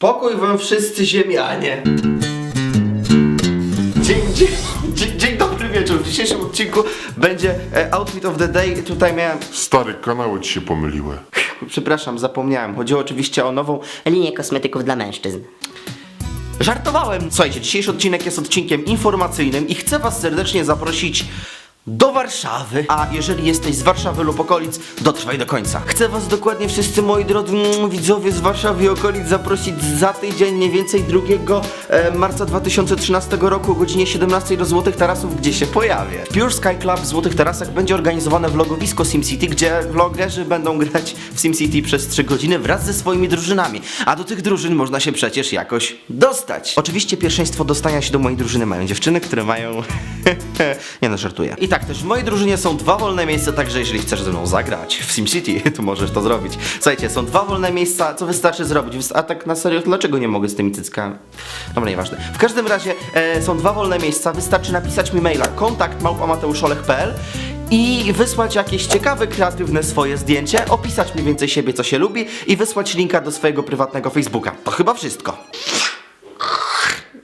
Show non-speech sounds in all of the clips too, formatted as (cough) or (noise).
Pokój wam wszyscy ziemianie. Dzień, dzień, dzień, dzień dobry wieczór. W dzisiejszym odcinku będzie e, Outfit of the Day. Tutaj miałem... Stary, kanały ci się pomyliły. Przepraszam, zapomniałem. Chodziło oczywiście o nową... Linię kosmetyków dla mężczyzn. Żartowałem! Słuchajcie, dzisiejszy odcinek jest odcinkiem informacyjnym i chcę was serdecznie zaprosić do Warszawy. A jeżeli jesteś z Warszawy lub okolic, dotrwaj do końca. Chcę was dokładnie wszyscy moi drodzy mm, widzowie z Warszawy i okolic zaprosić za tydzień, mniej więcej 2 e, marca 2013 roku o godzinie 17 do Złotych Tarasów, gdzie się pojawię. Pure Sky Club w Złotych Tarasach będzie organizowane vlogowisko SimCity, gdzie vlogerzy będą grać w SimCity przez 3 godziny wraz ze swoimi drużynami. A do tych drużyn można się przecież jakoś dostać. Oczywiście pierwszeństwo dostania się do mojej drużyny mają dziewczyny, które mają... (laughs) Nie no, żartuję. I tak też w mojej drużynie są dwa wolne miejsca, także jeżeli chcesz ze mną zagrać w SimCity, (laughs) to możesz to zrobić. Słuchajcie, są dwa wolne miejsca, co wystarczy zrobić? A tak na serio, dlaczego nie mogę z tymi cyckami? Dobra, nieważne. W każdym razie e, są dwa wolne miejsca, wystarczy napisać mi maila kontakt małpamateuszolech.pl i wysłać jakieś ciekawe, kreatywne swoje zdjęcie, opisać mniej więcej siebie, co się lubi i wysłać linka do swojego prywatnego Facebooka. To chyba wszystko.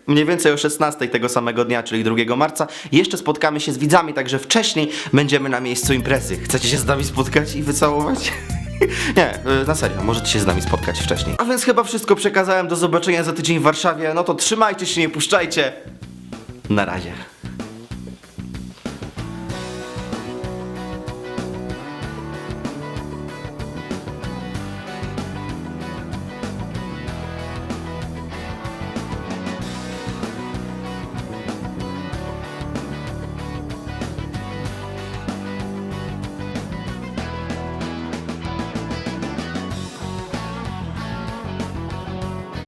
Mniej więcej o 16 tego samego dnia, czyli 2 marca, jeszcze spotkamy się z widzami, także wcześniej będziemy na miejscu imprezy. Chcecie się z nami spotkać i wycałować? (laughs) Nie, y, na serio, możecie się z nami spotkać wcześniej. A więc chyba wszystko przekazałem, do zobaczenia za tydzień w Warszawie. No to trzymajcie się, nie puszczajcie. Na razie.